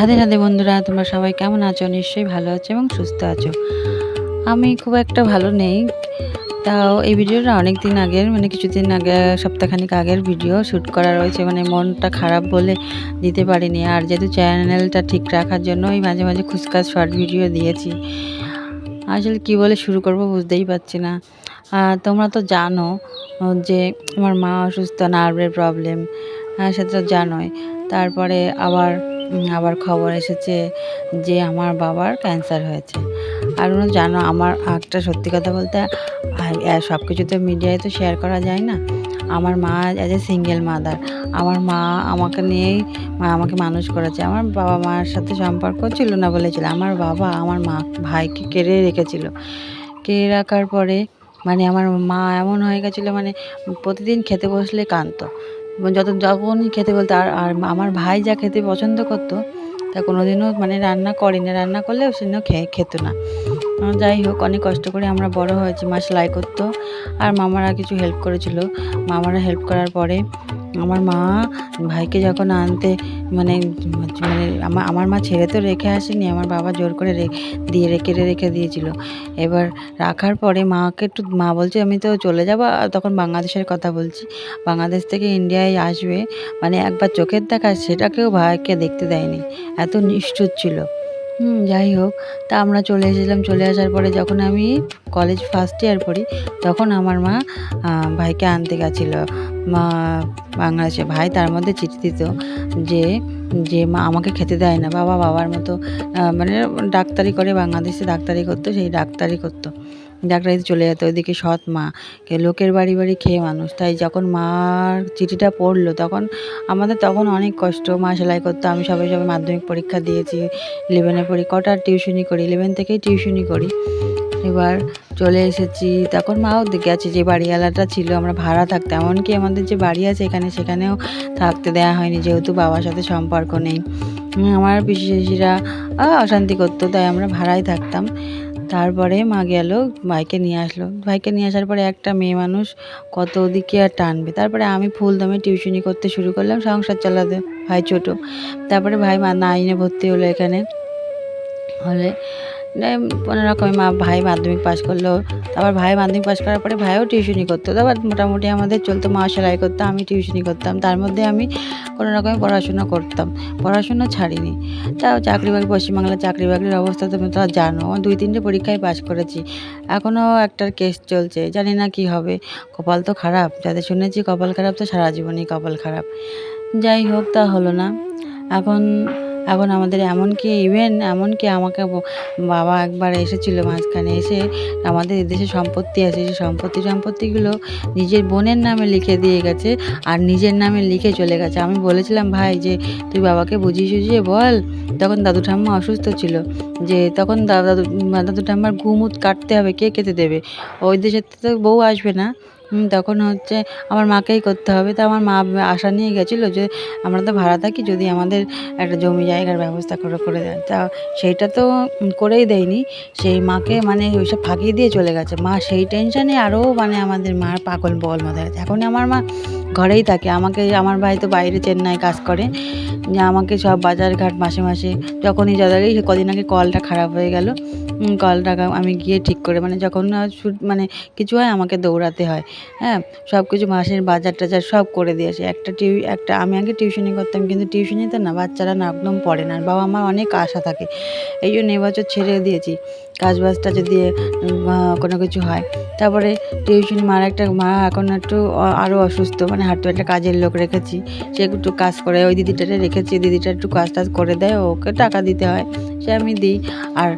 রাধে রাধে বন্ধুরা, তোমরা সবাই কেমন আছো? নিশ্চয়ই ভালো আছো এবং সুস্থ আছো। আমি খুব একটা ভালো নেই। তাও এই ভিডিওটা অনেক দিন আগের মানে কিছুদিন আগে, সপ্তাহখানিক আগের ভিডিও শ্যুট করা রয়েছে। মানে মনটা খারাপ বলে দিতে পারিনি। আর যেহেতু চ্যানেলটা ঠিক রাখার জন্যই মাঝে মাঝে খুচকাচ শর্ট ভিডিও দিয়েছি। আসলে কি বলে শুরু করব বুঝতেই পারছি না। তোমরা তো জানো যে আমার মা অসুস্থ, নার্ভের প্রবলেম। হ্যাঁ সেটা জানোই। তারপরে আবার আবার খবর এসেছে যে আমার বাবার ক্যান্সার হয়েছে। আর ওরা জানো, আমার একটা সত্যি কথা বলতে সব কিছু তো মিডিয়ায় তো শেয়ার করা যায় না। আমার মা অ্যাজ এ সিঙ্গেল মাদার আমার মা আমাকে নিয়েই, মা আমাকে মানুষ করেছে। আমার বাবা মার সাথে সম্পর্ক ছিল না বলেছিল আমার বাবা আমার মা, ভাইকে কেড়ে রেখেছিল। কেড়ে রাখার পরে মানে আমার মা এমন হয়ে গেছিল মানে প্রতিদিন খেতে বসলে কাঁদতো। যত যখনই খেতে বলতো, আর আর আমার ভাই যা খেতে পছন্দ করতো, তা কোনোদিনও মানে রান্না করেনি। রান্না করলে সেদিনও খেয়ে খেত না। যাই হোক, অনেক কষ্ট করে আমরা বড় হয়েছি, মা সেলাই করতো, আর মামারা কিছু হেল্প করেছিল। মামারা হেল্প করার পরে আমার মা ভাইকে যখন আনতে মানে মানে আমার আমার মা ছেড়ে তো রেখে আসেনি, আমার বাবা জোর করে দিয়ে রেখে রেখে দিয়েছিল। এবার রাখার পরে মাকে একটু, মা বলছে, আমি তো চলে যাব, আর তখন বাংলাদেশের কথা বলছি। বাংলাদেশ থেকে ইন্ডিয়ায় আসবে মানে একবার চোখের দেখা, সেটাকেও ভাইকে দেখতে দেয়নি। এত নিষ্ঠুর ছিল। হুম, যাই হোক। তা আমরা চলে এসেছিলাম, চলে আসার পরে যখন আমি কলেজ ফার্স্ট ইয়ার পড়ি, তখন আমার মা ভাইকে আনতে গেছিল। মা, বাংলাদেশে ভাই তার মধ্যে চিঠি দিত যে যে মা আমাকে খেতে দেয় না, বাবা বাবার মতো মানে ডাক্তারি করে, বাংলাদেশে ডাক্তারি করতো, সেই ডাক্তারি করতো। ডাক্তারিতে চলে যেত, ওইদিকে সৎ মা। লোকের বাড়ি বাড়ি খেয়ে মানুষ। তাই যখন মার চিঠিটা পড়ল, তখন আমাদের তখন অনেক কষ্ট। মা সেলাই করতো, আমি সবাই সবাই মাধ্যমিক পরীক্ষা দিয়েছি ইলেভেনের পড়ি কটার টিউশনি করি? ইলেভেন থেকেই টিউশনি করি। এবার চলে এসেছি। তখন মাও গেছে যে বাড়িওয়ালাটা ছিল, আমরা ভাড়া থাকতাম। এমনকি আমাদের যে বাড়ি আছে এখানে, সেখানেও থাকতে দেওয়া হয়নি, যেহেতু বাবার সাথে সম্পর্ক নেই। আমার পিসিরা অশান্তি করতো, তাই আমরা ভাড়ায় থাকতাম। তারপরে মা গেলো, ভাইকে নিয়ে আসলো। ভাইকে নিয়ে আসার পরে একটা মেয়ে মানুষ কত ওদিকে আর টানবে। তারপরে আমি ফুল দমে টিউশনি করতে শুরু করলাম, সংসার চালাতে। ভাই ছোট। তারপরে ভাই মা নাইনে ভর্তি হলো এখানে। হলে কোনো রকমে মা ভাই মাধ্যমিক পাশ করল, তারপর ভাই মাধ্যমিক পাশ করার পরে ভাইও টিউশনি করতো। তারপর মোটামুটি আমাদের চলতো মা সেলাই করতো, আমি টিউশনি করতাম। তার মধ্যে আমি কোনো রকমে পড়াশোনা করতাম, পড়াশোনা ছাড়িনি। তাও চাকরি বাকরি পশ্চিমবাংলার চাকরি বাকরির অবস্থা তুমি তো জানো দুই তিনটে পরীক্ষায় পাশ করেছি। এখনও একটার কেস চলছে, জানি না কি হবে। কপাল তো খারাপ, যাদের শুনেছি কপাল খারাপ তো সারা জীবনই কপাল খারাপ। যাই হোক, তা হলো না। এখন এখন আমাদের এমনকি ইভেন এমনকি আমাকে বাবা একবার এসেছিল মাঝখানে এসে আমাদের এদেশে সম্পত্তি আছে সেই সম্পত্তি সম্পত্তিগুলো নিজের বোনের নামে লিখে দিয়ে গেছে আর নিজের নামে লিখে চলে গেছে। আমি বলেছিলাম, ভাই, যে তুই বাবাকে বুঝিয়ে সুঝিয়ে বল। তখন দাদু ঠাম্মা অসুস্থ ছিল, যে তখন দাদু দাদু ঠাম্মার ঘুমুত কাটতে হবে, কে কেটে দেবে? ওই দেশের তো বউ আসবে না। তখন হচ্ছে আমার মাকেই করতে হবে। তা আমার মা আশা নিয়ে গেছিল যে, আমরা তো ভাড়া থাকি, যদি আমাদের একটা জমি জায়গার ব্যবস্থা করে করে দেয় তা সেইটা তো করেই দেয়নি। সেই মাকে মানে ওইসব ফাঁকিয়ে দিয়ে চলে গেছে। মা সেই টেনশানে আরও মানে আমাদের মার পাগল বল মতো গেছে এখন আমার মা ঘরেই থাকে। আমাকে, আমার ভাই তো বাইরে চেন্নাই কাজ করে। যে আমাকে সব বাজার ঘাট মাসে মাসে যখনই যাদের কদিন আগে কলটা খারাপ হয়ে গেল। কলটা আমি গিয়ে ঠিক করে মানে যখন মানে কিছু হয় আমাকে দৌড়াতে হয়। হ্যাঁ সব কিছু মাসের বাজার টাজার সব করে দিয়েছে একটা টিউ, একটা, আমি আগে টিউশনি করতাম, কিন্তু টিউশনিতে না বাচ্চারা না একদম পড়ে না বাবা আমার অনেক আশা থাকে। এই জন্য এবছর ছেড়ে দিয়েছি। কাজ বাজটা যদি কোনো কিছু হয়। তারপরে টিউশনি মার একটা, মা এখন একটু আরও অসুস্থ মানে হাঁটু একটা কাজের লোক রেখেছি। সে একটু কাজ করে, ওই দিদিটারে রেখেছি, দিদিটা একটু কাজ টাজ করে দেয়, ওকে টাকা দিতে হয়, সে আমি দিই। আর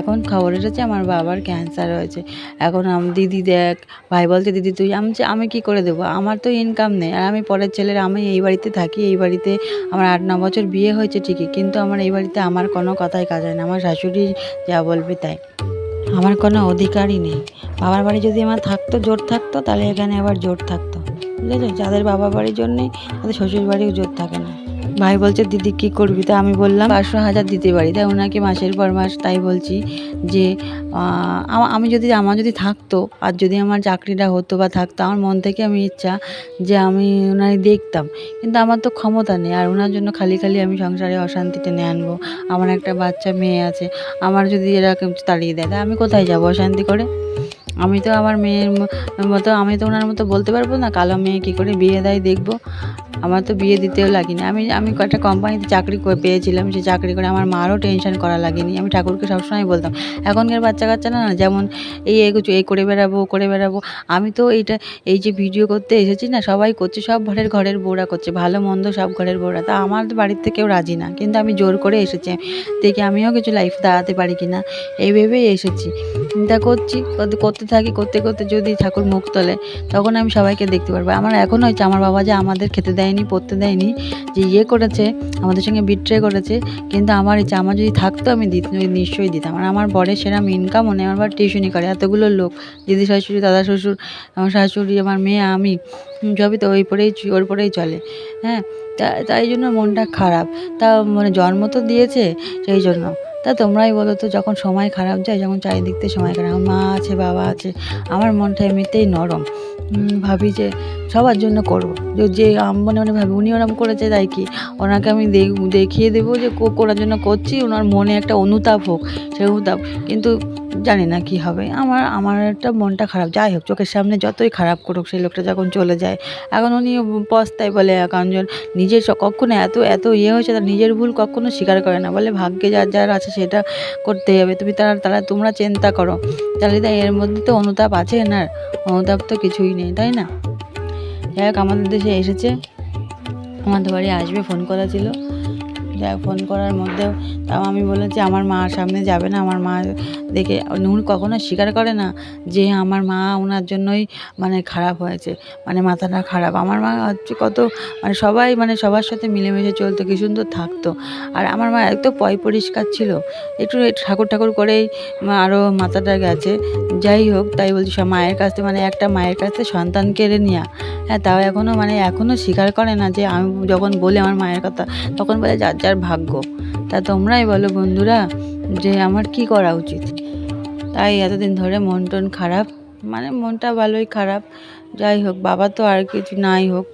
এখন খবর এসেছে, আমার বাবার ক্যান্সার হয়েছে। এখন দিদি দেখ, ভাই বলছে, দিদি তুই, আমি যে, আমি কি করে দেবো? আমার তো ইনকাম নেই। আর আমি পরের ছেলের, আমি এই বাড়িতে থাকি, এই বাড়িতে আমার আট, ন বছর বিয়ে হয়েছে ঠিকই, কিন্তু আমার এই বাড়িতে আমার কোনো কথাই কাজ হয় না। আমার শাশুড়ি যা বলবে তাই। আমার কোনো অধিকারই নেই। বাবার বাড়ি যদি আমার থাকতো, জোর থাকতো, তাহলে এখানে আবার জোর থাকতো। বুঝেছ? যাদের বাবার বাড়ির জন্যে, তাদের শ্বশুর বাড়িও জোর থাকে না। ভাই বলছে, দিদি, কি করবি? তা আমি বললাম, পাঁচশো হাজার দিতে পারি। তাই ওনাকে মাসের পর মাস তাই বলছি যে আমা- যদি, আমার যদি থাকতো আর যদি আমার চাকরিটা হতো বা থাকতো, আমার মন থেকে আমি ইচ্ছা যে আমি ওনাকে দেখতাম। কিন্তু আমার তো ক্ষমতা নেই আর ওনার জন্য খালি খালি আমি সংসারে অশান্তি টেনে আনব। আমার একটা বাচ্চা মেয়ে আছে, আমার যদি এরকম তাড়িয়ে দেয়, তা আমি কোথায় যাব অশান্তি করে? আমি তো আমার মেয়ের মতো, আমি তো ওনার মতো বলতে পারব না, কালো মেয়ে কী করে বিয়ে দেয় দেখব। আমার তো বিয়ে দিতেও লাগেনি। আমি আমি একটা কোম্পানিতে চাকরি করে পেয়েছিলাম, সে চাকরি করে আমার মারও টেনশন করা লাগেনি। আমি ঠাকুরকে সবসময় বলতাম, এখনকার বাচ্চা কাচ্চা না, যেমন এই এগুছো এই করে বেড়াবো, ও করে বেড়াবো। আমি তো এইটা, এই যে ভিডিও করতে এসেছি না, সবাই করছে, সব ঘরের ঘরের বউরা করছে, ভালো, মন্দ সব ঘরের বউরা। তা আমার বাড়ির থেকেও রাজি না, কিন্তু আমি জোর করে এসেছি। দেখি আমিও কিছু লাইফ দাঁড়াতে পারি কি না এই ভেবেই এসেছি। চিন্তা করছি, করতে- থাকি, করতে করতে যদি ঠাকুর মুখ তোলে, তখন আমি সবাইকে দেখতে পারব। আমার এখন হয়েছে, আমার বাবা যে আমাদের খেতে দেয়নি, পড়তে দেয়নি, যে ইয়ে করেছে, আমাদের সঙ্গে বিট্রে করেছে, কিন্তু আমার ইচ্ছা, আমার যদি থাকতো আমি দিত নিশ্চয়ই দিতাম। আর আমার বরের সেরাম ইনকাম মনে আমার টিউশনি করে, এতগুলো লোক, দিদি শাশুড়ি, দাদা শ্বশুর, আমার শাশুড়ি, আমার মেয়ে, আমি, সবই তো ওই পরেই, ওর পরেই চলে হ্যাঁ? তাই জন্য মনটা খারাপ। তা মানে জন্ম তো দিয়েছে, সেই জন্য। তা তোমরাই বলো তো, যখন সময় খারাপ যায়, যখন চারিদিক থেকে সময় খারাপ, মা আছে, বাবা আছে, আমার মনটা এমনিতেই নরম। ভাবি যে সবার জন্য করব। যে যে আম- মনে মনে ভাবি উনি ওরম করেছে, তাই কি? ওনাকে আমি দেখ- দেখিয়ে দেবো যে, কো- করার জন্য করছি, ওনার মনে একটা অনুতাপ হোক সেই অনুতাপ। কিন্তু জানি না কি হবে। আমার আমার একটা মনটা খারাপ। যাই হোক, চোখের সামনে যতই খারাপ করুক, সেই লোকটা যখন চলে যায়, এখন উনি পস্তায় বলে কারণ নিজের স- কখনো এত এত ইয়ে হয়েছে, তার নিজের ভুল কখনো স্বীকার করে না। বলে, ভাগ্যে যার যার আছে, সেটা করতে হবে। তুমি তারা তারা, তোমরা চিন্তা করো। তাহলে তাই এর মধ্যে তো অনুতাপ আছে না। অনুতাপ তো কিছুই নেই, তাই না? যাই হোক, আমাদের দেশে এসেছে। আমাদের বাড়ি আসবে, ফোন করা ছিল। যাই ফোন করার মধ্যেও। তাও আমি বলেছি, আমার মার সামনে যাবে না, আমার মা দেখে উনি কখনো স্বীকার করে না যে আমার মা ওনার জন্যই মানে খারাপ হয়েছে মানে মাথাটা খারাপ। আমার মা হচ্ছে কত মানে সবাই মানে সবার সাথে মিলেমিশে চলতো, কি সুন্দর থাকতো। আর আমার মা এত পয় পরিষ্কার ছিল, একটু একটু ঠাকুর ঠাকুর করেই আরও মাথাটা গেছে। যাই হোক, তাই বলছি, সব মায়ের কাছ থেকে মানে একটা মায়ের কাছ থেকে সন্তান কেড়ে নেওয়া হ্যাঁ তাও এখনও মানে এখনও স্বীকার করে না যে আমি যখন বলি আমার মায়ের কথা, তখন বলে, যার যার ভাগ্য। তা তোমরাই বলো বন্ধুরা যে আমার কি করা উচিত। তাই এতদিন ধরে মন টন খারাপ মানে মনটা ভালোই খারাপ। যাই হোক, বাবা তো আর কিছু নাই হোক।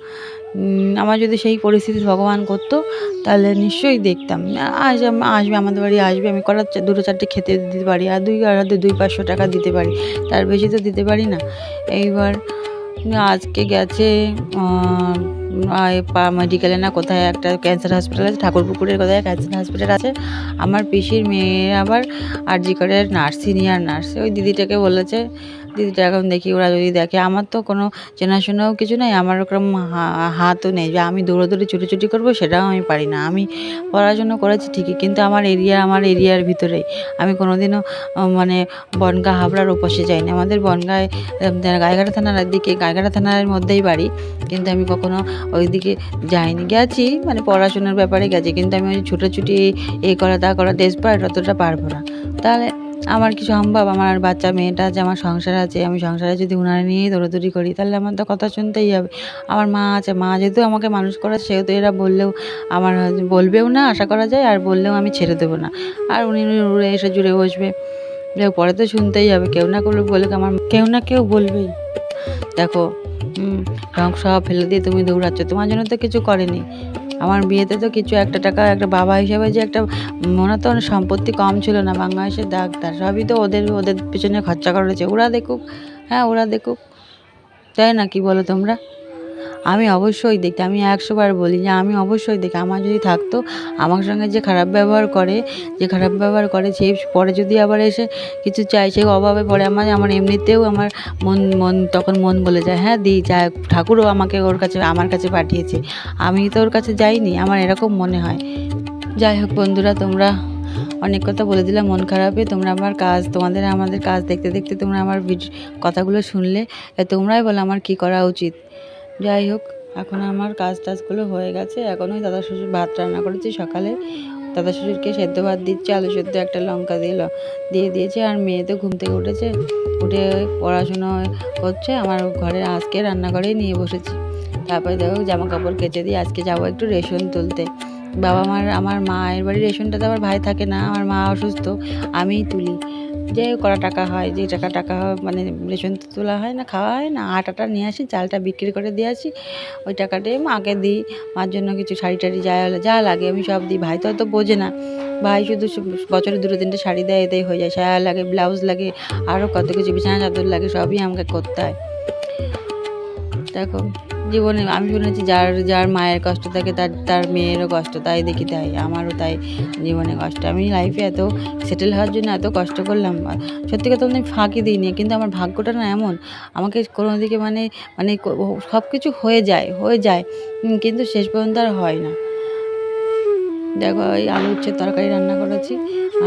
আমার যদি সেই পরিস্থিতি ভগবান করতো, তাহলে নিশ্চয়ই দেখতাম। আজ আসবে, আমাদের বাড়ি আসবে, আমি করার দুটো চারটে খেতে দিতে পারি, আর দুই আর দুই পাঁচশো টাকা দিতে পারি। তার বেশি তো দিতে পারি না। এইবার আজকে গেছে মেডিকেলে না কোথায় একটা ক্যান্সার হসপিটাল আছে, ঠাকুরপুকুরের কোথায় ক্যান্সার হসপিটাল আছে। আমার পিসির মেয়ে আবার আর জি করে নার্স সিনিয়র নার্স ওই দিদিটাকে বলেছে দিদিটা এখন দেখি ওরা যদি দেখে। আমার তো কোনো চেনাশোনাও কিছু নেই আমার ওরকম হাতও নেই। যে আমি দৌড়াদৌড়ি ছুটোছুটি করব সেটাও আমি পারি না। আমি পড়াশুনো করেছি ঠিকই কিন্তু আমার এরিয়া আমার এরিয়ার ভিতরেই। আমি কোনোদিনও মানে বনগা হাবড়ার ওপাশে যাইনি। আমাদের বনগায় আহ, থানার দিকে গাইঘাটা থানার মধ্যেই বাড়ি। কিন্তু আমি কখনো ওইদিকে যাইনি। গেছি মানে পড়াশোনার ব্যাপারে গেছি কিন্তু আমি ওই ছুটোছুটি এ করা তা করা দেশ পার অতটা পারব না। তাহলে আমার কি সম্ভব, আমার বাচ্চা মেয়েটা আছে আমার সংসার আছে, আমি সংসারে যদি উনারে নিয়েই দৌড়াদৌড়ি করি, তাহলে আমার তো কথা শুনতেই হবে। আমার মা আছে, মা যেহেতু আমাকে মানুষ করা সেহেতু এরা বললেও আমার বলবেও না, আশা করা যায়, আর বললেও আমি ছেড়ে দেবো না। আর উনি উড়ে এসে জুড়ে বসবে। যাই পরে তো শুনতেই হবে, কেউ না কেউ বলে আমার কেউ না কেউ বলবেই। দেখো রং সব ফেলে দিয়ে তুমি দৌড়াচ্ছ, তোমার জন্য তো কিছু করেনি। আমার বিয়েতে তো কিছু একটা টাকা, একটা বাবা হিসেবে যে একটা মনে তো সম্পত্তি কম ছিল না, বাংলাদেশের ডাক্তার সবই তো ওদের ওদের পিছনে খরচা করেছে ওরা দেখুক হ্যাঁ ওরা দেখুক। তাই না, কি বলো তোমরা? আমি অবশ্যই দেখি, আমি একশোবার বলি যে আমি অবশ্যই দেখি, আমার যদি থাকতো, আমার সঙ্গে যে খারাপ ব্যবহার করে, যে খারাপ ব্যবহার করে সে পরে যদি আবার এসে কিছু চাই সে অভাবে পড়ে, আমার আমার এমনিতেও আমার মন মন তখন মন বলে যায় হ্যাঁ দিই যা, ঠাকুরও আমাকে ওর কাছে, আমার কাছে পাঠিয়েছে, আমি তো ওর কাছে যাইনি। আমার এরকম মনে হয়। যাই হোক বন্ধুরা, তোমরা অনেক কথা বলে দিলাম মন খারাপে, তোমরা আমার কাজ, তোমাদের আমাদের কাজ দেখতে দেখতে তোমরা আমার কথাগুলো শুনলে তোমরাই বলো আমার কি করা উচিত। যাই হোক, এখন আমার কাজ টাজগুলো হয়ে গেছে। এখন ওই দাদা শ্বশুর ভাত রান্না করেছি সকালে। দাদা শ্বশুরকে সেদ্ধ ভাত দিচ্ছে, আলু সেদ্ধ, একটা লঙ্কা দিয়ে ল- দিয়ে দিয়েছে। আর মেয়ে তো ঘুম থেকে উঠেছে, উঠে পড়াশুনো করছে। আমার ঘরে আজকে রান্নাঘরেই নিয়ে বসেছি। তারপরে দেখো জামা কাপড় কেচে দিয়ে আজকে যাব একটু রেশন তুলতে। বাবা মার, আমার মায়ের বাড়ির রেশনটা তো আমার ভাই থাকে না, আমার মা অসুস্থ, আমিই তুলি। যে করা টাকা হয়, যে টাকা টাকা হয় মানে রেশন তোলা হয় না, খাওয়া হয় না আটাটা নিয়ে আসি, চালটা বিক্রি করে দিয়ে আসি, ওই টাকাটাই মাকে দিই, মার জন্য কিছু শাড়ি টাড়ি যা যা লাগে আমি সব দিই, ভাই তো অত বোঝে না, ভাই শুধু বছরে দুটো তিনটে শাড়ি দেয়, এতেই হয়ে যায় সায়া লাগে, ব্লাউজ লাগে আরও কত কিছু, বিছানা, চাদর লাগে, সবই আমাকে করতে হয়। দেখো জীবনে আমি শুনেছি যার যার মায়ের কষ্ট থাকে, তার তার মেয়েরও কষ্ট, তাই দেখি তাই, আমারও তাই জীবনে কষ্ট। আমি লাইফে এত সেটেল হওয়ার জন্য এত কষ্ট করলাম সত্যি কথা আমি ফাঁকি দিইনি, কিন্তু আমার ভাগ্যটা না এমন, আমাকে কোনো দিকে মানে মানে সব কিছু হয়ে যায় হয়ে যায় কিন্তু শেষ পর্যন্ত আর হয় না। দেখো, ওই আলু উচ্ছের তরকারি রান্না করেছি,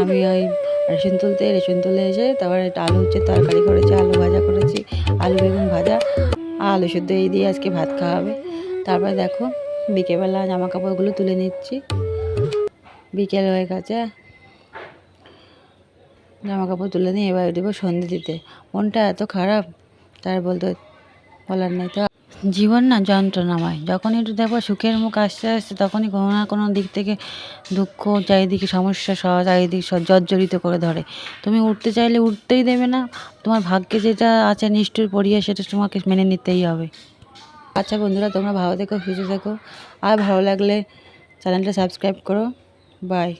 আমি ওই রেশন তুলতে, রেশন তুলে এসে তারপরে আলু উচ্ছের তরকারি করেছি, আলু ভাজা করেছি, আলু বেগুন ভাজা আলু সেদ্ধ এই দিয়ে আজকে ভাত খাওয়া হবে তারপরে দেখো, বিকেলবেলা জামা কাপড়গুলো তুলে নিচ্ছি। বিকেল হয়ে গেছে। জামা কাপড় তুলে নিয়ে এবার দেবো সন্ধে দিতে। মনটা এত খারাপ তার বলতে বলার নেই তো। জীবন না যন্ত্রণাময় যখনই একটু দেখো সুখের মুখ আসতে আসতে তখনই কোনো না কোনো দিক থেকে দুঃখ, চারিদিকে সমস্যা সহ চারিদিকে জর্জরিত করে ধরে। তুমি উঠতে চাইলে উঠতেই দেবে না। তোমার ভাগ্যে যেটা আছে নিষ্ঠুর পড়িয়ে সেটা তোমাকে মেনে নিতেই হবে। আচ্ছা বন্ধুরা, তোমরা ভালো থেকো, সুস্থ থেকো। আর ভালো লাগলে চ্যানেলটা সাবস্ক্রাইব করো। বাই।